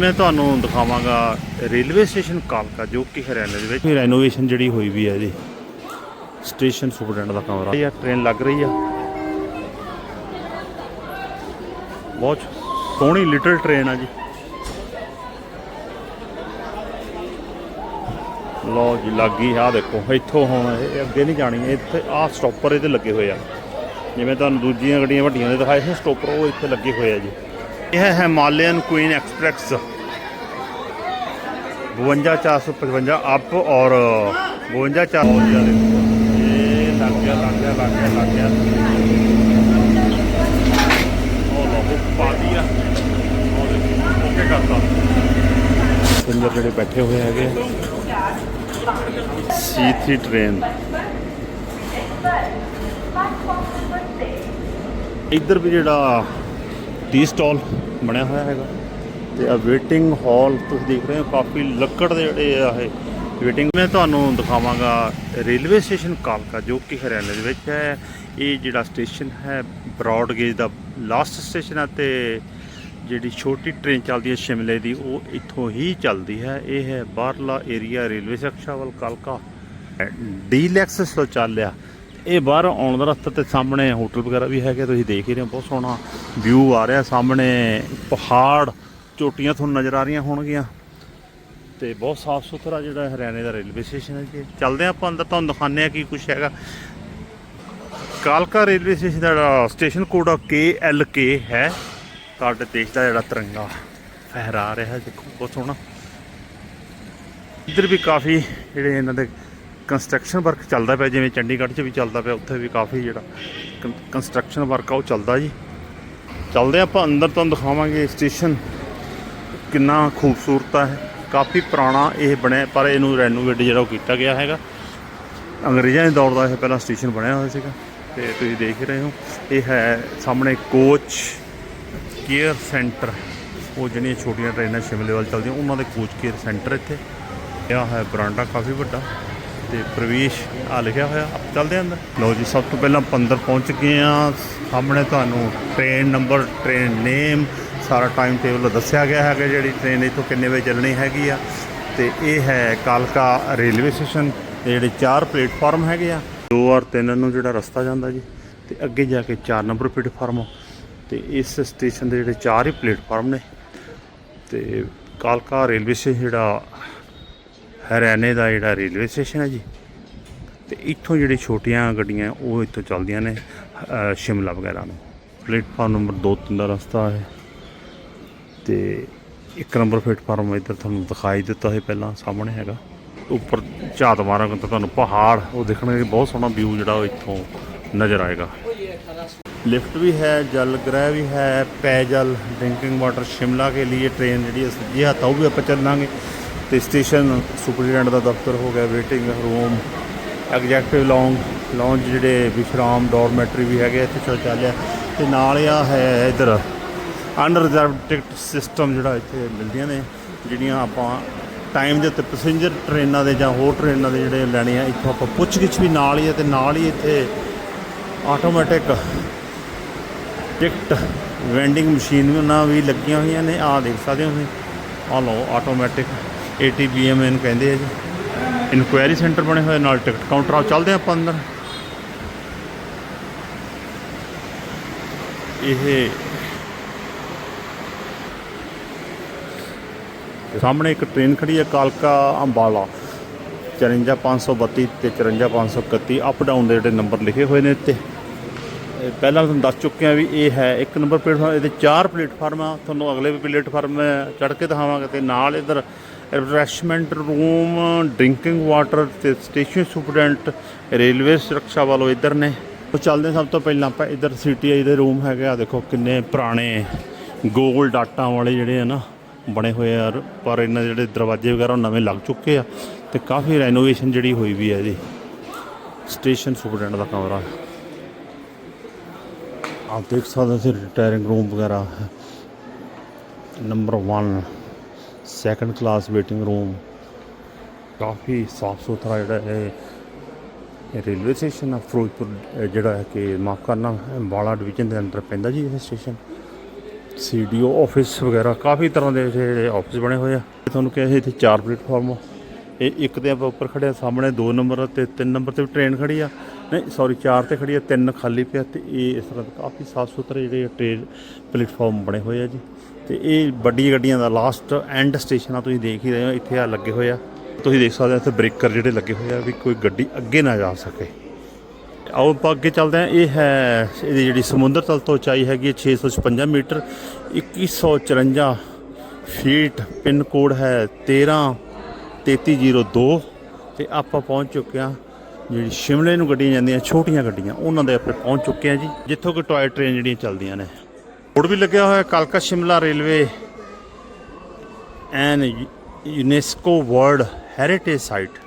ਮੈਂ ਤੁਹਾਨੂੰ ਦਿਖਾਵਾਂਗਾ railway station ਕਾਲਕਾ, ਜੋ ਕਿ ਹਰਿਆਣਾ ਦੇ ਵਿੱਚ। ਰੈਨੋਵੇਸ਼ਨ ਜਿਹੜੀ ਹੋਈ ਵੀ ਹੈ ਜੀ ਸਟੇਸ਼ਨ ਸੁਪਰਡੈਂਟ ਦਾ ਕਮਰਾ। ਇਹ ਟ੍ਰੇਨ ਲੱਗ ਰਹੀ ਆ। ਬਹੁਤ ਸੋਹਣੀ ਲਿਟਲ ਟ੍ਰੇਨ ਆ ਜੀ। ਲੋ ਜੀ, ਲੱਗੀ ਆ ਦੇਖੋ, ਇੱਥੋਂ ਹੁਣ ਇਹ ਅੱਗੇ ਨਹੀਂ ਜਾਣੀ, ਇੱਥੇ ਆਹ ਸਟਾਪਰ ਇਹਦੇ ਲੱਗੇ ਹੋਏ ਆ। ਜਿਵੇਂ ਤੁਹਾਨੂੰ ਦੂਜੀਆਂ ਗੱਡੀਆਂ ਵੱਡੀਆਂ ਦੇ ਦਿਖਾਏ ਸੀ ਸਟਾਪਰ ਉਹ ਇੱਥੇ ਲੱਗੇ ਹੋਏ ਆ ਜੀ। ਇਹ ਹੈ ਹਿਮਾਲਯਨ ਕੁਈਨ ਐਕਸਪ੍ਰੈਸ 52455 ਅਪ ਔਰ 52400 ਇਹ ਲੱਗ ਗਿਆ ਲੱਗ ਗਿਆ ਲੱਗ ਗਿਆ ਲੱਗ ਗਿਆ ਉਹ ਲੋਗੋ ਪਾ ਦਿਆ ਉਹ ਦੇਖੋ ਓਕੇ ਕਰਤਾ ਸਿੰਦਰ ਜਿਹੜੇ ਬੈਠੇ ਹੋਏ ਹੈਗੇ C3 ਟ੍ਰੇਨ ਇੱਧਰ ਵੀ ਜਿਹੜਾ ਟੀ ਸਟਾਲ ਬਣਿਆ ਹੋਇਆ ਹੈਗਾ। ਤੇ ਆ ਵੇਟਿੰਗ ਹਾਲ ਤੁਸੀਂ ਦੇਖ ਰਹੇ ਹੋ, ਕਾਫੀ ਲੱਕੜ ਦੇ ਜਿਹੜੇ ਆ ਇਹ ਵੇਟਿੰਗ। ਮੈਂ ਤੁਹਾਨੂੰ ਦਿਖਾਵਾਂਗਾ ਰੇਲਵੇ ਸਟੇਸ਼ਨ ਕਾਲਕਾ, ਜੋ ਕਿ ਹਰਿਆਣਾ ਦੇ ਵਿੱਚ ਹੈ। ਇਹ ਜਿਹੜਾ ਸਟੇਸ਼ਨ ਹੈ ਬ੍ਰੌਡ ਗੇਜ ਦਾ ਲਾਸਟ ਸਟੇਸ਼ਨ ਹੈ ਤੇ ਜਿਹੜੀ ਛੋਟੀ ਟ੍ਰੇਨ ਚੱਲਦੀ ਹੈ ਸ਼ਿਮਲੇ ਦੀ, ਉਹ ਇੱਥੋਂ ਹੀ ਚੱਲਦੀ ਹੈ। ਇਹ ਹੈ ਬਾਹਰਲਾ ਏਰੀਆ ਰੇਲਵੇ ਸੁਰੱਖਿਆ ਵੱਲ ਕਾਲਕਾ। ਡੀਲੈਕਸ ਸ਼ੌਚਾਲਿਆ ਇਹ ਬਾਹਰ ਆਉਣ ਦਾ ਰਸਤਾ ਤੇ ਸਾਹਮਣੇ ਹੋਟਲ ਵਗੈਰਾ ਵੀ ਹੈਗੇ, ਤੁਸੀਂ ਦੇਖ ਹੀ ਰਹੇ ਹੋ, ਬਹੁਤ ਸੋਹਣਾ ਵਿਊ ਆ ਰਿਹਾ ਸਾਹਮਣੇ। ਪਹਾੜ, ਚੋਟੀਆਂ ਤੁਹਾਨੂੰ ਨਜ਼ਰ ਆ ਰਹੀਆਂ ਹੋਣਗੀਆਂ ਤੇ ਬਹੁਤ ਸਾਫ਼ ਸੁਥਰਾ ਜਿਹੜਾ ਹਰਿਆਣੇ ਦਾ ਰੇਲਵੇ ਸਟੇਸ਼ਨ ਹੈ ਜੀ। ਚੱਲਦੇ ਹਾਂ ਆਪਾਂ ਅੰਦਰ, ਤੁਹਾਨੂੰ ਦਿਖਾਉਂਦੇ ਆ ਕੀ ਕੁਝ ਹੈਗਾ। ਕਾਲਕਾ ਰੇਲਵੇ ਸਟੇਸ਼ਨ ਦਾ ਜਿਹੜਾ ਸਟੇਸ਼ਨ ਕੋਡ ਆ ਕੇ ਹੈ। ਸਾਡੇ ਦੇਸ਼ ਦਾ ਜਿਹੜਾ ਤਿਰੰਗਾ ਫਹਿਰਾ ਰਿਹਾ, ਦੇਖੋ, ਬਹੁਤ ਸੋਹਣਾ। ਇੱਧਰ ਵੀ ਕਾਫੀ ਜਿਹੜੇ ਇਹਨਾਂ ਦੇ ਕੰਸਟਰਕਸ਼ਨ ਵਰਕ ਚੱਲਦਾ ਪਿਆ, ਜਿਵੇਂ ਚੰਡੀਗੜ੍ਹ 'ਚ ਵੀ ਚੱਲਦਾ ਪਿਆ, ਉੱਥੇ ਵੀ ਕਾਫੀ ਜਿਹੜਾ ਕੰਸਟਰਕਸ਼ਨ ਵਰਕ ਆ, ਉਹ ਚੱਲਦਾ ਜੀ। ਚੱਲਦੇ ਆਪਾਂ ਅੰਦਰ ਤੁਹਾਨੂੰ ਦਿਖਾਵਾਂਗੇ ਸਟੇਸ਼ਨ, ਕਿੰਨਾ ਖੂਬਸੂਰਤ ਹੈ ਕਾਫੀ ਪੁਰਾਣਾ ਇਹ ਬਣਿਆ, ਪਰ ਇਹਨੂੰ ਰੈਨੋਵੇਟ ਜਿਹੜਾ ਉਹ ਕੀਤਾ ਗਿਆ ਹੈਗਾ। ਅੰਗਰੇਜ਼ਾਂ ਦੇ ਦੌਰ ਦਾ ਇਹ ਪਹਿਲਾਂ ਸਟੇਸ਼ਨ ਬਣਿਆ ਹੋਇਆ ਸੀਗਾ, ਤੇ ਤੁਸੀਂ ਦੇਖ ਰਹੇ ਹੋ। ਇਹ ਹੈ ਸਾਹਮਣੇ ਕੋਚ ਕੇਅਰ ਸੈਂਟਰ। ਉਹ ਜਿਹੜੀਆਂ ਛੋਟੀਆਂ ਟ੍ਰੇਨਾਂ ਸ਼ਿਮਲੇ ਵੱਲ ਚੱਲਦੀਆਂ, ਉਹਨਾਂ ਦੇ ਕੋਚ ਕੇਅਰ ਸੈਂਟਰ ਇੱਥੇ। ਇਹ ਹੈ, ਬਰਾਂਡਾ ਕਾਫੀ ਵੱਡਾ। ਤੇ ਪ੍ਰਵੇਸ਼ ਆ ਲਿਖਿਆ ਹੋਇਆ। ਚੱਲਦੇ ਅੰਦਰ। ਲਓ ਜੀ, ਸਭ ਤੋਂ ਪਹਿਲਾਂ ਆਪਾਂ ਅੰਦਰ ਪਹੁੰਚ ਗਏ ਆ ਸਾਹਮਣੇ ਤੁਹਾਨੂੰ ਟ੍ਰੇਨ ਨੰਬਰ ਟ੍ਰੇਨ ਨੇਮ ਸਾਰਾ ਟਾਈਮ ਟੇਬਲ ਦੱਸਿਆ ਗਿਆ ਹੈਗਾ ਜਿਹੜੀ ਟ੍ਰੇਨ ਇੱਥੋਂ ਕਿੰਨੇ ਵਜੇ ਚੱਲਣੀ ਹੈਗੀ ਆ। ਤੇ ਇਹ ਹੈ ਕਾਲਕਾ ਰੇਲਵੇ ਸਟੇਸ਼ਨ। ਤੇ ਜਿਹੜੇ ਚਾਰ ਪਲੇਟਫਾਰਮ ਹੈਗੇ ਆ। 2 ਔਰ 3 ਨੂੰ ਜਿਹੜਾ ਰਸਤਾ ਜਾਂਦਾ ਜੀ। ਤੇ ਅੱਗੇ ਜਾ ਕੇ 4 ਨੰਬਰ ਪਲੇਟਫਾਰਮ ਤੇ ਇਸ ਸਟੇਸ਼ਨ ਦੇ ਜਿਹੜੇ ਚਾਰ ਹੀ ਪਲੇਟਫਾਰਮ ਨੇ। ਤੇ ਕਾਲਕਾ ਰੇਲਵੇ ਸਟੇਸ਼ਨ ਜਿਹੜਾ ਹਰਿਆਣੇ ਦਾ ਜਿਹੜਾ ਰੇਲਵੇ ਸਟੇਸ਼ਨ ਹੈ ਜੀ ਤੇ ਇੱਥੋਂ ਜਿਹੜੀ ਛੋਟੀਆਂ ਗੱਡੀਆਂ ਉਹ ਇੱਥੋਂ ਚੱਲਦੀਆਂ ਨੇ ਅ, ਸ਼ਿਮਲਾ ਵਗੈਰਾ ਨੂੰ ਪਲੇਟਫਾਰਮ ਨੰਬਰ 2-3 ਦਾ ਰਸਤਾ ਹੈ ਤੇ ਇੱਕ ਨੰਬਰ ਪਲੇਟਫਾਰਮ ਇੱਧਰ ਤੁਹਾਨੂੰ ਦਿਖਾਈ ਦਿੱਤਾ ਹੈ ਪਹਿਲਾਂ ਸਾਹਮਣੇ ਹੈਗਾ ਉੱਪਰ ਝਾਤ ਮਾਰਾਂਗੇ ਤਾਂ ਤੁਹਾਨੂੰ ਪਹਾੜ ਉਹ ਦਿਖਣਗੇ ਬਹੁਤ ਸੋਹਣਾ ਵਿਊ ਜਿਹੜਾ ਉਹ ਇੱਥੋਂ ਨਜ਼ਰ ਆਏਗਾ लिफ्ट भी है जल ग्रह भी है पेयजल ड्रिंकिंग वाटर शिमला के लिए ट्रेन जी सज्जी हत्थ ਉਹ ਵੀ ਆਪਾਂ ਚੱਲਾਂਗੇ ਤੇ ਸਟੇਸ਼ਨ ਸੁਪਰਡੈਂਟ ਦਾ ਦਫ਼ਤਰ ਹੋ ਗਿਆ, waiting room, executive long, lounge ਜਿਹੜੇ ਵਿਸ਼ਰਾਮ, ਡੋਰਮੈਟਰੀ ਵੀ ਹੈਗੇ ਇੱਥੇ ਸ਼ੌਚਾਲਿਆ ਤੇ ਨਾਲ ਆ, ਹੈ ਇਧਰ ਅਨਰਿਜ਼ਰਵਡ ਟਿਕਟ ਸਿਸਟਮ ਜਿਹੜਾ ਇੱਥੇ ਮਿਲਦੀਆਂ ਨੇ, ਜਿਹੜੀਆਂ ਆਪਾਂ ਟਾਈਮ ਦੇ ਉੱਤੇ ਪੈਸੇਂਜਰ ਟ੍ਰੇਨਾਂ ਦੇ ਜਾਂ ਹੋਰ ਟ੍ਰੇਨਾਂ ਦੇ ਜਿਹੜੇ ਲੈਣੇ ਆ ਇੱਥੋਂ ਆਪਾਂ ਪੁੱਛ ਗਿੱਛ ਵੀ ਨਾਲ ਹੀ ਹੈ ਤੇ ਨਾਲ ਹੀ ਇੱਥੇ ਆਟੋਮੈਟਿਕ ਟਿਕਟ ਵੈਂਡਿੰਗ ਮਸ਼ੀਨ ਵੀ ਉਹਨਾਂ ਵੀ ਲੱਗੀਆਂ ਹੋਈਆਂ ਨੇ। ਆਹ ਦੇਖ ਸਕਦੇ ਹੋ ਤੁਸੀਂ। ਆਹ ਲਓ ਆਟੋਮੈਟਿਕ ATPM ਇਹਨੂੰ ਕਹਿੰਦੇ ਆ ਜੀ। ਇਨਕੁਆਇਰੀ ਸੈਂਟਰ ਬਣੇ ਹੋਏ ਨਾਲ ਟਿਕਟ ਕਾਊਂਟਰ ਆ ਚੱਲਦੇ ਆਪਾਂ ਅੰਦਰ। ਇਹ ਸਾਹਮਣੇ ਇੱਕ ਟ੍ਰੇਨ ਖੜੀ ਹੈ, ਕਾਲਕਾ ਅੰਬਾਲਾ। 54532 ਤੇ 54531 ਅਪ ਡਾਊਨ ਦੇ ਜਿਹੜੇ ਨੰਬਰ ਲਿਖੇ ਹੋਏ ਨੇ ਇੱਥੇ। ਪਹਿਲਾਂ ਤੁਹਾਨੂੰ ਦੱਸ ਚੁੱਕੇ ਆ ਵੀ ਇਹ ਹੈ ਇੱਕ ਨੰਬਰ ਪਲੇਟਫਾਰਮ ਇਹਦੇ ਚਾਰ ਪਲੇਟਫਾਰਮ ਆ। ਤੁਹਾਨੂੰ ਅਗਲੇ ਵੀ ਪਲੇਟਫਾਰਮ ਚੜ੍ਹ ਕੇ ਦਿਖਾਵਾਂਗੇ ਤੇ ਨਾਲ ਇਧਰ ਰਿਫਰੈਸ਼ਮੈਂਟ ਰੂਮ ਡਰਿੰਕਿੰਗ ਵਾਟਰ ਤੇ ਸਟੇਸ਼ਨ ਸੁਪਰਡੈਂਟ ਰੇਲਵੇ ਸੁਰੱਖਿਆ ਵੱਲੋਂ ਇੱਧਰ ਨੇ। ਉਹ ਚੱਲਦੇ ਸਭ ਤੋਂ ਪਹਿਲਾਂ ਆਪਾਂ ਇੱਧਰ ਸੀਟੀਆਈ ਦੇ ਰੂਮ ਹੈਗੇ ਆ, ਦੇਖੋ ਕਿੰਨੇ ਪੁਰਾਣੇ ਗੋਲ ਡਾਟਾ ਵਾਲੇ ਜਿਹੜੇ ਆ ਨਾ, ਬਣੇ ਹੋਏ ਆ ਪਰ ਇਹਨਾਂ ਦੇ ਜਿਹੜੇ ਦਰਵਾਜ਼ੇ ਵਗੈਰਾ ਨਵੇਂ ਲੱਗ ਚੁੱਕੇ ਆ, ਤੇ ਕਾਫੀ ਰੈਨੋਵੇਸ਼ਨ ਜਿਹੜੀ ਹੋਈ ਵੀ ਹੈ ਇਹਦੀ। ਸਟੇਸ਼ਨ ਸੁਪਰਡੈਂਟ ਦਾ ਕਮਰਾ। ਆਪ ਦੇਖ ਸਕਦੇ ਸੀ ਰਿਟਾਇਰਿੰਗ ਰੂਮ ਵਗੈਰਾ। Number 1 second class waiting room ਕਾਫੀ ਸਾਫ਼ ਸੁਥਰਾ ਜਿਹੜਾ ਹੈ ਇਹ ਰੇਲਵੇ ਸਟੇਸ਼ਨ ਆ, ਫਿਰੋਜ਼ਪੁਰ ਜਿਹੜਾ ਹੈ ਕਿ ਮਾਫ ਕਰਨਾ ਅੰਬਾਲਾ ਡਿਵੀਜ਼ਨ ਦੇ ਅੰਦਰ ਪੈਂਦਾ ਜੀ ਇਹ ਸਟੇਸ਼ਨ ਸੀਡੀਓ ਆਫਿਸ ਵਗੈਰਾ, ਕਾਫੀ ਤਰ੍ਹਾਂ ਦੇ ਜਿਹੜੇ ਆਫਿਸ ਬਣੇ ਹੋਏ ਆ। ਤੁਹਾਨੂੰ ਕਿਹਾ ਸੀ ਇੱਥੇ ਚਾਰ ਪਲੇਟਫਾਰਮ ਇਹ ਇੱਕ ਤੇ ਆਪਾਂ ਉੱਪਰ ਖੜੇ ਆ, ਸਾਹਮਣੇ 2 ਨੰਬਰ ਤੇ 3 ਨੰਬਰ ਤੇ ਵੀ ਟ੍ਰੇਨ ਖੜੀ ਆ। ਨਹੀਂ ਸੌਰੀ 4 ਤੇ ਖੜੀ ਆ 3 ਖਾਲੀ ਪਿਆ ਤੇ ਇਹ ਇਸ ਤਰ੍ਹਾਂ ਦੇ ਕਾਫੀ ਸਾਫ਼ ਸੁਥਰੇ ਜਿਹੜੇ ਟ੍ਰੇਨ ਪਲੇਟਫਾਰਮ ਬਣੇ ਹੋਏ ਆ ਜੀ। ਤੇ ਇਹ ਵੱਡੀਆਂ ਗੱਡੀਆਂ ਦਾ ਲਾਸਟ ਐਂਡ ਸਟੇਸ਼ਨ ਆ, ਤੁਸੀਂ ਦੇਖ ਹੀ ਰਹੇ ਹੋ, ਇੱਥੇ ਆ ਲੱਗੇ ਹੋਏ ਆ। ਤੁਸੀਂ ਦੇਖ ਸਕਦੇ ਹੋ ਇੱਥੇ ਬ੍ਰੇਕਰ ਜਿਹੜੇ ਲੱਗੇ ਹੋਏ ਆ ਵੀ ਕੋਈ ਗੱਡੀ ਅੱਗੇ ਨਾ ਜਾ ਸਕੇ। ਆਓ ਆਪਾਂ ਅੱਗੇ ਚੱਲਦੇ ਹਾਂ। ਇਹ ਹੈ ਇਹਦੀ ਜਿਹੜੀ ਸਮੁੰਦਰ ਤਲ ਤੋਂ ਉਚਾਈ ਹੈਗੀ ਹੈ 656 ਮੀਟਰ। 2154 ਫੀਟ ਪਿੰਨ ਕੋਡ ਹੈ 13 3302 ਤੇ ਆਪਾਂ ਪਹੁੰਚ ਚੁੱਕੇ ਹਾਂ ਜਿਹੜੀ ਸ਼ਿਮਲੇ ਨੂੰ ਗੱਡੀਆਂ ਜਾਂਦੀਆਂ, ਛੋਟੀਆਂ ਗੱਡੀਆਂ, ਉਹਨਾਂ ਦੇ ਆਪਾਂ ਪਹੁੰਚ ਚੁੱਕੇ ਹਾਂ ਜੀ, ਜਿੱਥੋਂ ਕਿ ਟੋਏ ਟ੍ਰੇਨ ਜਿਹੜੀਆਂ ਚੱਲਦੀਆਂ ਨੇ। ਬੋਰਡ ਵੀ ਲੱਗਿਆ ਹੋਇਆ ਕਾਲਕਾ Shimla railway an UNESCO world heritage site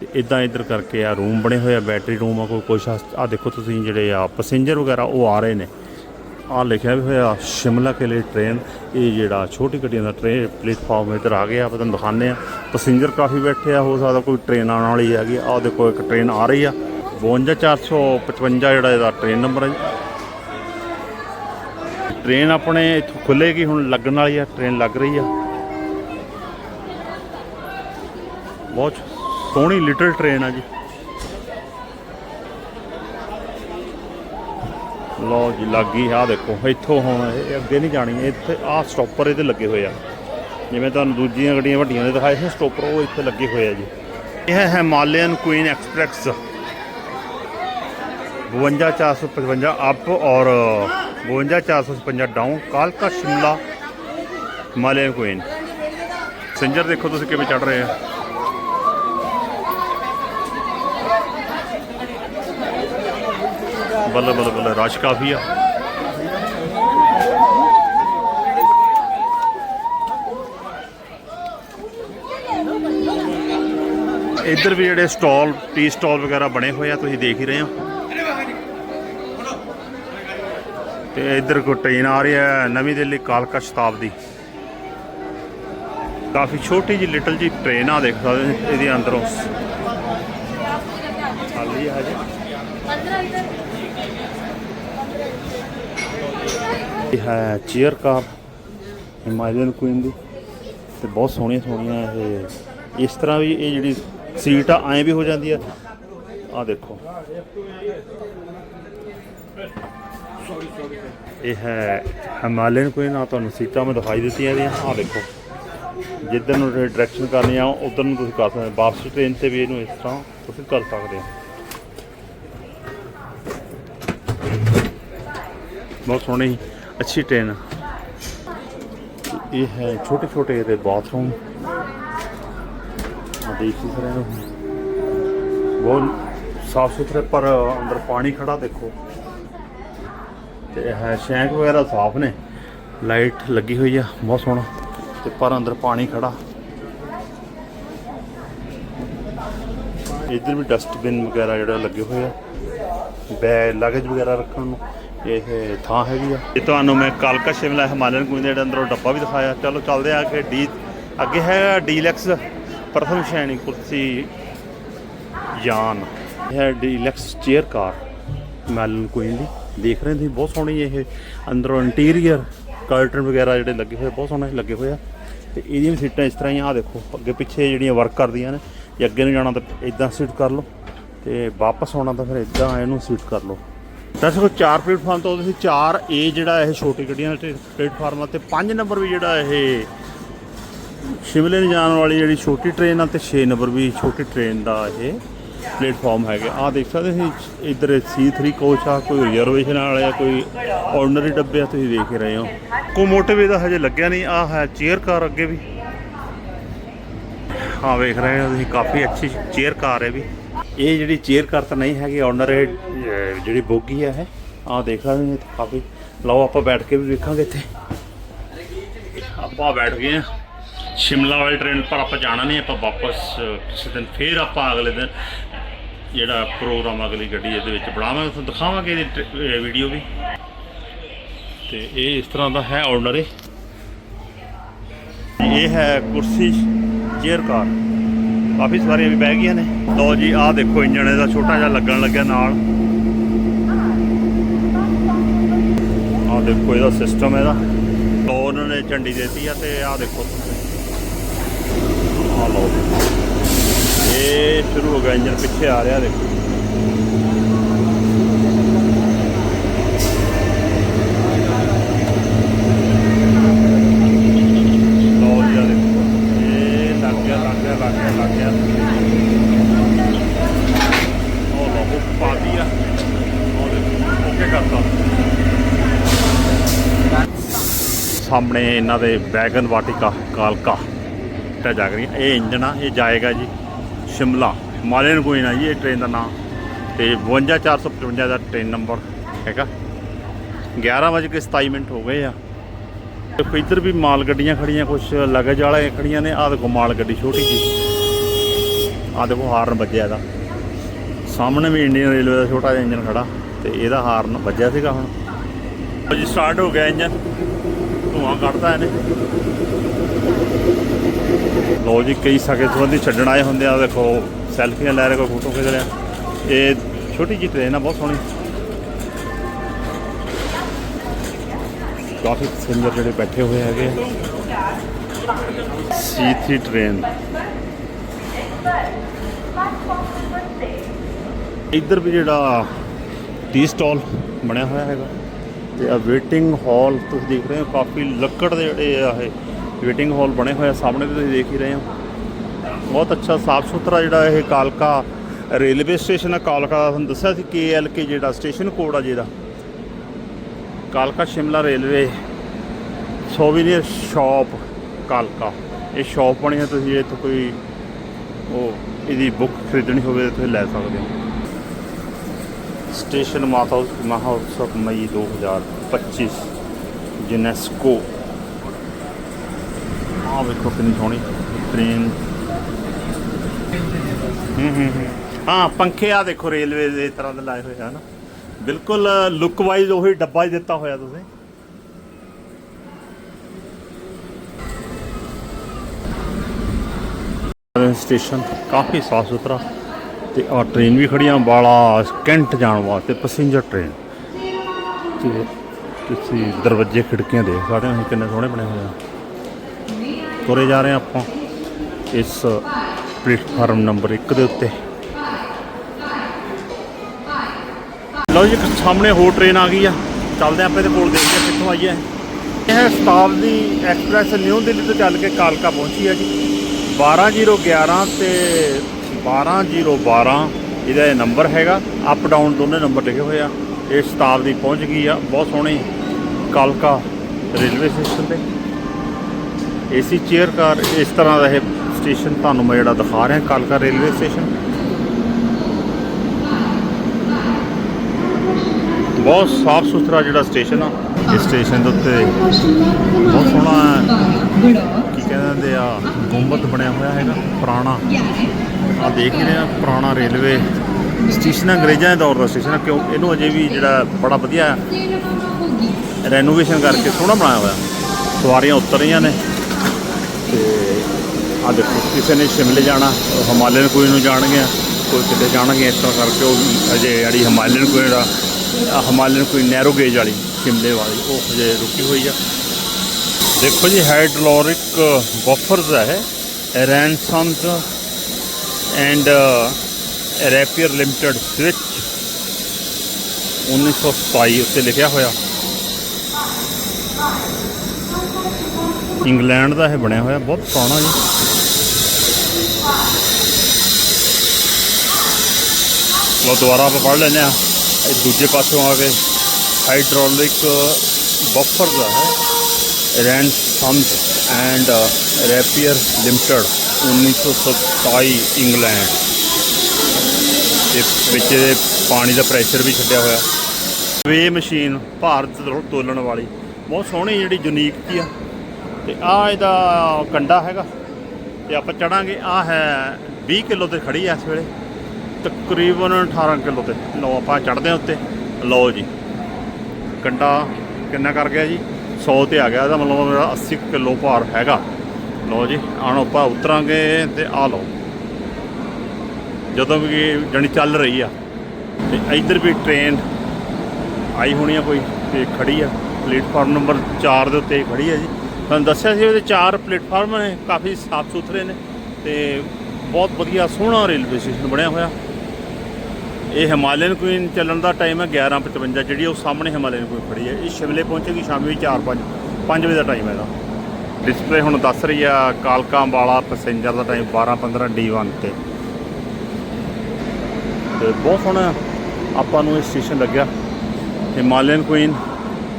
ਤੇ ਇਦਾਂ ਇੱਧਰ ਕਰਕੇ ਆ ਰੂਮ ਬਣੇ ਹੋਏ ਆ, ਬੈਟਰੀ ਰੂਮ ਆ, ਕੋਈ ਕੁਛ ਆ। ਦੇਖੋ ਤੁਸੀਂ ਜਿਹੜੇ ਆ ਪੈਸੇਂਜਰ ਵਗੈਰਾ, ਉਹ ਆ ਰਹੇ ਨੇ। ਆ ਲਿਖਿਆ ਵੀ ਹੋਇਆ ਸ਼ਿਮਲਾ ਕੇ ਲਈ ਟ੍ਰੇਨ ਇਹ ਜਿਹੜਾ ਛੋਟੀ ਗੱਡੀਆਂ ਦਾ ਟ੍ਰੇਨ ਪਲੇਟਫਾਰਮ ਇੱਧਰ ਆ ਗਿਆ, ਆਪਾਂ ਤੁਹਾਨੂੰ ਦਿਖਾਉਂਦੇ ਆ। ਪੈਸੇਂਜਰ ਕਾਫੀ ਬੈਠੇ ਆ, ਹੋ ਸਕਦਾ ਕੋਈ ਟ੍ਰੇਨ ਆਉਣ ਵਾਲੀ ਹੈਗੀ। ਆ ਦੇਖੋ ਇੱਕ ਟ੍ਰੇਨ ਆ ਰਹੀ ਆ। 52455 ਜਿਹੜਾ ਇਹਦਾ ਟ੍ਰੇਨ ਨੰਬਰ ਹੈ ਟ੍ਰੇਨ ਆਪਣੇ ਇੱਥੋਂ ਖੁੱਲੇਗੀ ਹੁਣ ਲੱਗਣ ਵਾਲੀ ਆ, ਟ੍ਰੇਨ ਲੱਗ ਰਹੀ ਆ। ਬਹੁਤ ਸੋਹਣੀ ਲਿਟਲ ਟ੍ਰੇਨ ਆ ਜੀ। ਲਓ ਜੀ, ਲੱਗੀ ਆ, ਦੇਖੋ, ਇੱਥੋਂ ਹੁਣ ਇਹ ਅੱਗੇ ਨਹੀਂ ਜਾਣੀ, ਇੱਥੇ ਆਹ ਸਟਾਪਰ ਇਹਦੇ ਲੱਗੇ ਹੋਏ ਆ। ਜਿਵੇਂ ਤੁਹਾਨੂੰ ਦੂਜੀਆਂ ਗੱਡੀਆਂ ਵੱਡੀਆਂ ਦੇ ਦਿਖਾਏ ਸੀ ਸਟਾਪਰ ਉਹ ਇੱਥੇ ਲੱਗੇ ਹੋਏ ਆ ਜੀ। ਇਹ ਹੈ ਹਿਮਾਲਯਨ ਕੁਈਨ ਐਕਸਪ੍ਰੈਸ 52455 ਅਪ ਔਰ 52455 ਡਾਊਨ ਕਾਲਕਾ, ਸ਼ਿਮਲਾ ਹਿਮਾਲਯਨ ਕੁਈਨ ਸਿੰਜਰ ਦੇਖੋ ਤੁਸੀਂ ਕਿਵੇਂ ਚੜ ਰਹੇ ਆ। ਬੱਲੇ ਬੱਲੇ ਬੱਲੇ, ਰਸ਼ ਕਾਫੀ ਆ। ਇੱਧਰ ਵੀ ਜਿਹੜੇ ਸਟਾਲ ਟੀ ਸਟਾਲ ਵਗੈਰਾ ਬਣੇ ਹੋਏ ਆ, ਤੁਸੀਂ ਦੇਖ ਹੀ ਰਹੇ ਹੋ। ਤੇ ਇੱਧਰ ਕੋ ਟ੍ਰੇਨ ਆ ਰਹੀ ਹੈ, ਨਵੀਂ ਦਿੱਲੀ ਕਾਲਕਾ ਸ਼ਤਾਬਦੀ। ਕਾਫੀ ਛੋਟੀ ਜਿਹੀ ਲਿਟਲ ਜੀ ਟ੍ਰੇਨ ਆ, ਦੇਖ ਸਕਦੇ ਹੋ, ਇਹਦੇ ਅੰਦਰੋਂ। ਖਾਲੀ ਆ ਜੀ ਇਹ ਹੈ ਚੇਅਰ ਕਾਰ ਹਿਮਾਲਯਨ ਕੁਇਨ ਦੀ। ਤੇ ਬਹੁਤ ਸੋਹਣੀਆਂ ਸੋਹਣੀਆਂ ਇਹ। ਇਸ ਤਰ੍ਹਾਂ ਵੀ ਇਹ ਜਿਹੜੀ ਸੀਟ ਆ, ਐਂ ਵੀ ਹੋ ਜਾਂਦੀ ਆ। ਆ ਦੇਖੋ। ਇਹ ਹੈ ਹਿਮਾਲਯਨ ਕੁਈਨ ਆ ਤੁਹਾਨੂੰ ਸੀਟਾਂ ਮੈਂ ਦਿਖਾਈ ਦਿੱਤੀਆਂ ਇਹਦੀਆਂ। ਆ ਦੇਖੋ, ਜਿੱਧਰ ਨੂੰ ਡਾਇਰੈਕਸ਼ਨ ਕਰਨੀ ਆ, ਉਧਰ ਨੂੰ ਤੁਸੀਂ ਕਰ ਸਕਦੇ ਹੋ। ਵਾਪਸ ਟ੍ਰੇਨ ਤੇ ਵੀ ਇਹਨੂੰ ਇਸ ਤਰ੍ਹਾਂ ਤੁਸੀਂ ਕਰ ਸਕਦੇ ਹੋ ਬਹੁਤ ਸੋਹਣੀ, ਅੱਛੀ ਟ੍ਰੇਨ ਇਹ ਹੈ ਛੋਟੇ ਛੋਟੇ ਇਹਦੇ ਬਾਥਰੂਮ ਆ ਦੇਖ ਹੀ। ਬਹੁਤ ਸਾਫ਼ ਸੁਥਰੇ ਪਰ ਅੰਦਰ ਪਾਣੀ ਖੜਾ ਦੇਖੋ। ਤੇ ਇਹ ਹੈ ਸ਼ੈਂਕ ਵਗੈਰਾ ਸਾਫ਼ ਨੇ। ਲਾਈਟ ਲੱਗੀ ਹੋਈ ਆ, ਬਹੁਤ ਸੋਹਣਾ। ਤੇ ਪਰ ਅੰਦਰ ਪਾਣੀ ਖੜਾ। ਇੱਧਰ ਵੀ ਡਸਟਬਿਨ ਵਗੈਰਾ ਜਿਹੜਾ ਲੱਗੇ ਹੋਏ ਆ। ਬੈ ਲਗੇਜ ਵਗੈਰਾ ਰੱਖਣ ਨੂੰ। ਇਹ ਥਾਂ ਹੈਗੀ ਆ। ਇਹ ਤੁਹਾਨੂੰ ਮੈਂ ਕਾਲਕਾ ਸ਼ਿਮਲਾ ਹਿਮਾਲਯਨ ਕੁਈਨ ਦੇ ਅੰਦਰੋਂ ਡੱਬਾ ਵੀ ਦਿਖਾਇਆ। ਚਲੋ ਚੱਲਦੇ ਆ ਕਿ ਡੀ ਅੱਗੇ ਹੈ ਡੀਲੈਕਸ ਪ੍ਰਥਮ ਸ਼ੈਣੀ ਕੁਰਸੀ ਯਾਨ। ਇਹ ਹੈ deluxe chair car Himalayan Queen ਦੀ। ਦੇਖ ਰਹੇ ਤੁਸੀਂ, ਬਹੁਤ ਸੋਹਣੀ ਇਹ ਅੰਦਰੋਂ ਇੰਟੀਰੀਅਰ ਕਰਟਨ ਵਗੈਰਾ ਜਿਹੜੇ ਲੱਗੇ ਹੋਏ ਬਹੁਤ ਸੋਹਣੇ ਲੱਗੇ ਹੋਏ ਆ। ਤੇ ਇਹਦੀਆਂ ਵੀ ਸੀਟਾਂ ਇਸ ਤਰ੍ਹਾਂ ਹੀ ਆ ਦੇਖੋ, ਅੱਗੇ ਪਿੱਛੇ ਜਿਹੜੀਆਂ ਵਰਕ ਕਰਦੀਆਂ ਨੇ, ਜੇ ਅੱਗੇ ਨੂੰ ਜਾਣਾ ਤਾਂ ਇਦਾਂ ਸੀਟ ਕਰ ਲਓ ਤੇ ਵਾਪਸ ਆਉਣਾ ਤਾਂ ਫਿਰ ਇਦਾਂ ਇਹਨੂੰ ਸੀਟ ਕਰ ਲਓ। ਦਰਸ਼ਕੋ ਚਾਰ ਪਲੇਟਫਾਰਮ ਤੋਂ ਤੁਸੀਂ ਚਾਰ ਏ ਜਿਹੜਾ ਇਹ ਛੋਟੀ ਗੱਡੀਆਂ ਦਾ ਪਲੇਟਫਾਰਮ ਆ ਤੇ 5 ਨੰਬਰ ਵੀ ਜਿਹੜਾ ਇਹ ਸ਼ਿਮਲੇ ਨੂੰ ਜਾਣ ਵਾਲੀ ਜਿਹੜੀ ਛੋਟੀ ਟ੍ਰੇਨ ਆ ਤੇ 6 ਨੰਬਰ ਵੀ ਛੋਟੀ ਟ੍ਰੇਨ ਦਾ ਇਹ ਪਲੇਟਫਾਰਮ ਹੈਗੇ। ਆ ਦੇਖ ਸਕਦੇ ਤੁਸੀਂ ਇੱਧਰ C3 ਕੋਚ ਆ ਕੋਈ ਰਿਜ਼ਰਵੇਸ਼ਨ ਵਾਲੇ ਆ ਕੋਈ ਆਰਡੀਨਰੀ ਡੱਬੇ ਆ ਤੁਸੀਂ ਦੇਖ ਰਹੇ ਹੋ। ਕੋ ਮੋਟਿਵ ਇਹਦਾ ਹਜੇ ਲੱਗਿਆ ਨਹੀਂ ਆ ਹੈ ਚੇਅਰ ਕਾਰ ਅੱਗੇ ਵੀ। ਹਾਂ ਵੇਖ ਰਹੇ ਹੋ ਤੁਸੀਂ ਕਾਫੀ ਅੱਛੀ ਚੇਅਰ ਕਾਰ ਹੈ ਵੀ। ਇਹ ਜਿਹੜੀ ਚੇਅਰ ਕਾਰ ਤਾਂ ਨਹੀਂ ਹੈਗੀ ਆਰਡੀਨਰੀ ਜਿਹੜੀ ਬੋਗੀ ਹੈ ਆ ਦੇਖ ਸਕਦੇ ਹੋ ਕਾਫੀ। ਲਓ ਆਪਾਂ ਬੈਠ ਕੇ ਵੀ ਵੇਖਾਂਗੇ ਇੱਥੇ। ਆਪਾਂ ਬੈਠ ਗਏ ਆ ਸ਼ਿਮਲਾ ਵਾਲੀ ਟ੍ਰੇਨ ਪਰ ਆਪਾਂ ਜਾਣਾ ਨਹੀਂ ਆਪਾਂ ਵਾਪਸ ਕਿਸੇ ਦਿਨ ਫੇਰ ਆਪਾਂ ਅਗਲੇ ਦਿਨ ਜਿਹੜਾ ਪ੍ਰੋਗਰਾਮ ਅਗਲੀ ਗੱਡੀ ਇਹਦੇ ਵਿੱਚ ਬਣਾਵਾਂਗੇ, ਤੁਹਾਨੂੰ ਦਿਖਾਵਾਂਗੇ ਇਹਦੀ ਵੀਡੀਓ ਵੀ। ਤੇ ਇਹ ਇਸ ਤਰ੍ਹਾਂ ਦਾ ਹੈ ਆਰਡੀਨਰੀ ਇਹ ਹੈ ਕੁਰਸੀ ਚੇਅਰ ਕਾਰ ਕਾਫੀ ਸਵਾਰੀਆਂ ਵੀ ਬਹਿ ਗਈਆਂ ਨੇ। ਲਓ ਜੀ, ਆਹ ਦੇਖੋ ਇੰਜਣ, ਇਹਦਾ ਛੋਟਾ ਜਿਹਾ ਲੱਗਣ ਲੱਗਿਆ ਨਾਲ। ਆਹ ਦੇਖੋ ਇਹਦਾ ਸਿਸਟਮ ਇਹਦਾ। ਲੋ ਉਹਨਾਂ ਨੇ ਝੰਡੀ ਦੇਤੀ ਆ ਤੇ ਆਹ ਦੇਖੋ। ਆਹ ਲਓ। ਇਹ ਸ਼ੁਰੂ ਹੋ ਗਿਆ ਇੰਜਨ ਪਿੱਛੇ ਆ ਰਿਹਾ ਦੇਖੋ। ਦੇਖੋ। ਸਾਹਮਣੇ ਇਹਨਾਂ ਦੇ ਵੈਗਨ ਵਾਟਿਕਾ, ਕਾਲਕਾ। ਤਾਂ ਜਾ ਰਹੀ ਇਹ ਇੰਜਨ ਆ, ਇਹ ਜਾਏਗਾ ਜੀ। ਸ਼ਿਮਲਾ। ਮਾਲੇਨ ਕੋਈ ਨਾ ਜੀ, ਇਹ ਟ੍ਰੇਨ ਦਾ ਨਾਮ। ਤੇ 52455 ਦਾ ਟ੍ਰੇਨ ਨੰਬਰ ਹੈਗਾ। 11 ਵਜੇ ਕੇ 27 ਮਿੰਟ ਹੋ ਗਏ ਆ। ਦੇਖੋ, ਇੱਧਰ ਵੀ ਮਾਲ ਗੱਡੀਆਂ ਖੜੀਆਂ ਕੁਝ ਲਗਜ ਵਾਲੇ ਖੜੀਆਂ ਨੇ। ਆਹ ਦੇਖੋ ਮਾਲ ਗੱਡੀ ਛੋਟੀ ਜੀ। ਆਹ ਦੇਖੋ ਹਾਰਨ ਵੱਜਿਆ ਇਹਦਾ। ਸਾਹਮਣੇ ਵੀ ਇੰਡੀਅਨ ਰੇਲਵੇ ਦਾ ਛੋਟਾ ਜਿਹਾ ਇੰਜਨ ਖੜਾ, ਤੇ ਇਹਦਾ ਹਾਰਨ ਵੱਜਿਆ ਸੀਗਾ ਹੁਣ। ਜੀ ਸਟਾਰਟ ਹੋ ਗਿਆ ਇੰਜਨ। ਧੂਆਂ ਕੱਢਦਾ ਇਹਨੇ। ਲੋ ਜੀ, ਕਈ ਸਕੇ ਸੰਬੰਧੀ ਛੱਡਣ ਆਏ ਹੁੰਦੇ ਆ, ਦੇਖੋ, ਸੈਲਫੀਆਂ ਲੈ ਰਹੇ ਕੋਈ ਫੋਟੋ ਖਿੱਚ ਰਿਹਾ। ਇਹ ਛੋਟੀ ਜਿਹੀ ਟ੍ਰੇਨ ਆ, ਬਹੁਤ ਸੋਹਣੀ। ਕਾਫੀ ਸਿੰਗਰ ਜਿਹੜੇ ਬੈਠੇ ਹੋਏ ਹੈਗੇ ਸੀ3 ਟ੍ਰੇਨ ਇੱਧਰ ਵੀ ਜਿਹੜਾ ਟੀ ਸਟਾਲ ਬਣਿਆ ਹੋਇਆ ਹੈਗਾ, ਤੇ ਆ ਵੇਟਿੰਗ ਹਾਲ ਤੁਸੀਂ ਦੇਖ ਰਹੇ ਹੋ, ਕਾਫੀ ਲੱਕੜ ਦੇ ਜਿਹੜੇ ਆ ਇਹ ਵੇਟਿੰਗ ਹਾਲ ਬਣੇ ਹੋਏ ਆ, ਸਾਹਮਣੇ ਤੇ ਤੁਸੀਂ ਦੇਖ ਹੀ ਰਹੇ ਹੋ। ਬਹੁਤ ਅੱਛਾ, ਸਾਫ਼ ਸੁਥਰਾ ਜਿਹੜਾ ਇਹ ਕਾਲਕਾ ਰੇਲਵੇ ਸਟੇਸ਼ਨ ਹੈ ਕਾਲਕਾ ਦਾ ਤੁਹਾਨੂੰ ਦੱਸਿਆ ਸੀ ਕੇ ਜਿਹੜਾ ਸਟੇਸ਼ਨ ਕੋਡ ਆ ਜਿਹਦਾ। ਕਾਲਕਾ ਸ਼ਿਮਲਾ ਰੇਲਵੇ ਸੋਵੀਨੀਅਰ ਸ਼ਾਪ, ਕਾਲਕਾ। ਇਹ ਸ਼ਾਪ ਬਣੀ ਹੈ ਤੁਸੀਂ ਇੱਥੇ ਕੋਈ ਉਹ ਇਹਦੀ ਬੁੱਕ ਖਰੀਦਣੀ ਹੋਵੇ ਤਾਂ ਤੁਸੀਂ ਲੈ ਸਕਦੇ ਹੋ। ਸਟੇਸ਼ਨ ਮਾਤਾ ਮਹੋਤਸਵ ਮਈ 2025 ਯੂਨੈਸਕੋ। ਆਹ ਵੇਖੋ ਕਿੰਨੀ ਸੋਹਣੀ ਟ੍ਰੇਨ ਹੂੰ ਹੂੰ, ਹਾਂ। ਪੰਖੇ ਆ ਦੇਖੋ ਰੇਲਵੇ ਦੇ ਤਰ੍ਹਾਂ ਦੇ ਲਾਏ ਹੋਏ ਆ ਨਾ। ਬਿਲਕੁਲ ਲੁੱਕ ਵਾਈਜ਼ ਉਹੀ ਡੱਬਾ ਹੀ ਦਿੱਤਾ ਹੋਇਆ ਤੁਸੀਂ। ਸਟੇਸ਼ਨ ਕਾਫੀ ਸਾਫ਼ ਸੁਥਰਾ। ਤੇ ਆ ਟ੍ਰੇਨ ਵੀ ਖੜੀਆਂ ਬਾਲਾ ਕੈਂਟ ਜਾਣ ਵਾਸਤੇ ਪੈਸੇਂਜਰ ਟ੍ਰੇਨ ਤੇ ਤੁਸੀਂ ਦਰਵਾਜ਼ੇ ਖਿੜਕੀਆਂ ਦੇਖ ਸਕਦੇ ਹੋ ਕਿੰਨੇ ਸੋਹਣੇ ਬਣੇ ਹੋਏ ਆ। ਤੁਰੇ ਜਾ ਰਹੇ ਹਾਂ ਆਪਾਂ ਇਸ ਪਲੇਟਫਾਰਮ ਨੰਬਰ 1 ਦੇ ਉੱਤੇ। ਲਓ ਜੀ, ਇੱਕ ਸਾਹਮਣੇ ਹੋਰ ਟ੍ਰੇਨ ਆ ਗਈ ਆ। ਚੱਲਦੇ ਆਪਾਂ ਇਹਦੇ ਕੋਲ, ਦੇਖਦੇ ਹਾਂ ਕਿੱਥੋਂ ਆਈ ਹੈ। ਇਹ ਸ਼ਤਾਬਦੀ ਐਕਸਪ੍ਰੈਸ ਨਿਊ ਦਿੱਲੀ ਤੋਂ ਚੱਲ ਕੇ ਕਾਲਕਾ ਪਹੁੰਚੀ ਹੈ ਜੀ। 12011 ਤੇ 12012 ਇਹਦਾ ਇਹ ਨੰਬਰ ਹੈਗਾ। ਅਪ ਡਾਊਨ ਦੋਨੇ ਨੰਬਰ ਲਿਖੇ ਹੋਏ ਆ। ਇਹ ਸ਼ਤਾਬਦੀ ਪਹੁੰਚ ਗਈ ਆ। ਬਹੁਤ ਸੋਹਣੀ ਕਾਲਕਾ ਰੇਲਵੇ ਸਟੇਸ਼ਨ ਤੇ। ਏਸੀ ਚੇਅਰ ਕਾਰ ਇਸ ਤਰ੍ਹਾਂ ਦਾ ਇਹ ਸਟੇਸ਼ਨ ਤੁਹਾਨੂੰ ਮੈਂ ਜਿਹੜਾ ਦਿਖਾ ਰਿਹਾ, ਕਾਲਕਾ ਰੇਲਵੇ ਸਟੇਸ਼ਨ। ਬਹੁਤ ਸਾਫ਼ ਸੁਥਰਾ ਜਿਹੜਾ ਸਟੇਸ਼ਨ ਆ, ਇਸ ਸਟੇਸ਼ਨ ਦੇ ਉੱਤੇ ਬਹੁਤ ਸੋਹਣਾ ਕੀ ਕਹਿੰਦੇ ਆ, ਗੁੰਬਦ ਬਣਿਆ ਹੋਇਆ ਹੈਗਾ, ਪੁਰਾਣਾ। ਆ ਦੇਖ ਰਹੇ ਆ, ਪੁਰਾਣਾ ਰੇਲਵੇ ਸਟੇਸ਼ਨ, ਅੰਗਰੇਜ਼ਾਂ ਦੇ ਦੌਰ ਦਾ ਸਟੇਸ਼ਨ ਆ, ਕਿਉਂ ਇਹਨੂੰ ਅਜੇ ਵੀ ਜਿਹੜਾ ਬੜਾ ਵਧੀਆ ਰੈਨੋਵੇਸ਼ਨ ਕਰਕੇ ਸੋਹਣਾ ਬਣਾਇਆ ਹੋਇਆ। ਸਵਾਰੀਆਂ ਉਤਰ ਰਹੀਆਂ ਨੇ। ਆ ਦੇਖੋ, ਕਿਸੇ ਨੇ ਸ਼ਿਮਲੇ ਜਾਣਾ ਉਹ ਹਿਮਾਲਯਨ ਕੋਈ ਨੂੰ ਜਾਣਗੇ, ਕੋਈ ਕਿਤੇ ਜਾਣਗੇ, ਇਸ ਤਰ੍ਹਾਂ ਕਰਕੇ ਉਹ ਅਜੇ ਜਿਹੜੀ ਹਿਮਾਲਯਨ ਕੋਈ ਦਾ ਹਿਮਾਲਯਨ ਕੋਈ ਨੈਰੋ ਗੇਜ ਵਾਲੀ, ਸ਼ਿਮਲੇ ਵਾਲੀ, ਉਹ ਹਜੇ ਰੁਕੀ ਹੋਈ ਆ। ਦੇਖੋ ਜੀ ਹਾਈਡ੍ਰੋਲਿਕ ਬਫਰਸ ਹੈ Ransomes and Rapier limited switch 1927 ਉੱਤੇ ਲਿਖਿਆ ਹੋਇਆ। ਇੰਗਲੈਂਡ ਦਾ ਇਹ ਬਣਿਆ ਹੋਇਆ, ਬਹੁਤ ਪੁਰਾਣਾ ਜੀ। ਲੋ ਦੁਬਾਰਾ ਆਪਾਂ ਪੜ੍ਹ ਲੈਂਦੇ ਆ ਇਹ ਦੂਜੇ ਪਾਸੋਂ ਆ ਕੇ ਹਾਈਡ੍ਰੋਲਿਕ ਬਫਰ ਦਾ ਹੈ। Ransomes and Rapier limited 1927 England ਤੇ ਵਿੱਚ ਇਹਦੇ ਪਾਣੀ ਦਾ ਪ੍ਰੈਸ਼ਰ ਵੀ ਛੱਡਿਆ ਹੋਇਆ। ਵੇ ਮਸ਼ੀਨ ਭਾਰਤ ਤੋਂ ਤੋਲਣ ਵਾਲੀ। ਬਹੁਤ ਸੋਹਣੀ ਜਿਹੜੀ ਯੂਨੀਕ ਕੀ ਆ। ਤੇ ਆ ਇਹਦਾ ਕੰਡਾ ਹੈਗਾ। ਤੇ ਆਪਾਂ ਚੜਾਂਗੇ। ਆ ਹੈ 20 ਕਿਲੋ ਤੇ ਖੜੀ ਐ ਇਸ ਵੇਲੇ। ਤਕਰੀਬਨ 18 ਕਿਲੋ ਤੇ। ਲਓ, ਆਪਾਂ ਚੜਦੇ ਹਾਂ ਉੱਤੇ। ਲਓ ਜੀ। ਕੰਡਾ ਕਿੰਨਾ ਕਰ ਗਿਆ ਜੀ? 100 ਤੇ ਆ ਗਿਆ। ਇਹਦਾ ਮਤਲਬ ਮੇਰਾ 80 ਕਿਲੋ ਭਾਰ ਹੈਗਾ। ਲਓ ਜੀ ਆਣ ਆਪਾਂ ਉਤਰਾਂਗੇ ਤੇ ਆ ਲਓ। ਜਦੋਂ ਵੀ ਜਣੀ ਚੱਲ ਰਹੀ ਆ। ਤੇ ਇੱਧਰ ਵੀ ਟ੍ਰੇਨ ਆਈ ਹੋਣੀ ਆ ਕੋਈ ਤੇ ਖੜੀ ਆ। ਪਲੇਟਫਾਰਮ ਨੰਬਰ 4 ਦੇ ਉੱਤੇ ਖੜੀ ਹੈ ਜੀ। ਤੁਹਾਨੂੰ ਦੱਸਿਆ ਸੀ ਉਹਦੇ ਚਾਰ ਪਲੇਟਫਾਰਮ ਨੇ, ਕਾਫੀ ਸਾਫ਼ ਸੁਥਰੇ ਨੇ ਤੇ ਬਹੁਤ ਵਧੀਆ ਸੋਹਣਾ ਰੇਲਵੇ ਸਟੇਸ਼ਨ ਬਣਿਆ ਹੋਇਆ। ਇਹ ਹਿਮਾਲਯਨ ਕੁਈਨ ਚੱਲਣ ਦਾ ਟਾਈਮ ਹੈ 11:55 ਜਿਹੜੀ ਉਹ ਸਾਹਮਣੇ ਹਿਮਾਲਯਨ ਕੁਈਨ ਖੜੀ ਹੈ। ਇਹ ਸ਼ਿਮਲੇ ਪਹੁੰਚੇਗੀ ਸ਼ਾਮੀ 4:05 5 ਵਜੇ ਦਾ ਟਾਈਮ ਹੈ ਇਹਦਾ। ਡਿਸਪਲੇ ਹੁਣ ਦੱਸ ਰਹੀ ਆ ਕਾਲਕਾ ਵਾਲਾ ਪੈਸੇਂਜਰ ਦਾ ਟਾਈਮ 12:15 D1 ਤੇ। ਤੇ ਬਹੁਤ ਸੋਹਣਾ ਆਪਾਂ ਨੂੰ ਇਹ ਸਟੇਸ਼ਨ ਲੱਗਿਆ। ਹਿਮਾਲਯਨ ਕੁਈਨ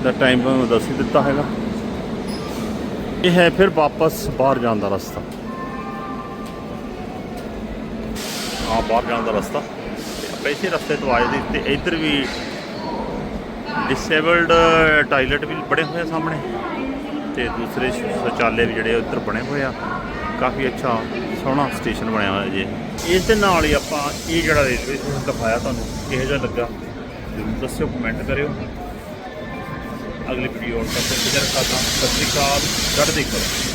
ਦਾ ਟਾਈਮ ਤੁਹਾਨੂੰ ਦੱਸ ਹੀ ਦਿੱਤਾ ਹੈਗਾ। ਇਹ ਹੈ ਫਿਰ ਵਾਪਸ ਬਾਹਰ ਜਾਣ ਦਾ ਰਸਤਾ। ਆ ਬਾਹਰ ਜਾਣ ਦਾ ਰਸਤਾ। ਇਸੇ ਰਸਤੇ ਤੋਂ ਆਏ ਸੀ ਤੇ ਇੱਧਰ ਵੀ ਡਿਸੇਬਲਡ ਟਾਇਲਟ ਵੀ ਬਣੇ ਹੋਏ ਆ ਸਾਹਮਣੇ ਤੇ ਦੂਸਰੇ ਸ਼ੌਚਾਲੇ ਵੀ ਜਿਹੜੇ ਉੱਧਰ ਬਣੇ ਹੋਏ ਆ। ਕਾਫੀ ਅੱਛਾ ਸੋਹਣਾ ਸਟੇਸ਼ਨ ਬਣਿਆ ਹੋਇਆ ਜੀ ਇਸ ਦੇ ਨਾਲ ਹੀ ਆਪਾਂ ਇਹ ਜਿਹੜਾ ਰੇਲਵੇ ਸਟੇਸ਼ਨ ਦਿਖਾਇਆ ਤੁਹਾਨੂੰ ਕਿਹੋ ਜਿਹਾ ਲੱਗਾ। ਜ਼ਰੂਰ ਦੱਸਿਓ ਕਮੈਂਟ ਕਰਿਓ। ਅਗਲੀ ਵੀਡੀਓ ਤੱਕ ਇੰਤਜ਼ਾਰ ਕਰਦਾ ਸਤਿ ਸ਼੍ਰੀ ਅਕਾਲ ਚੜ੍ਹਦੀ ਕਲਾ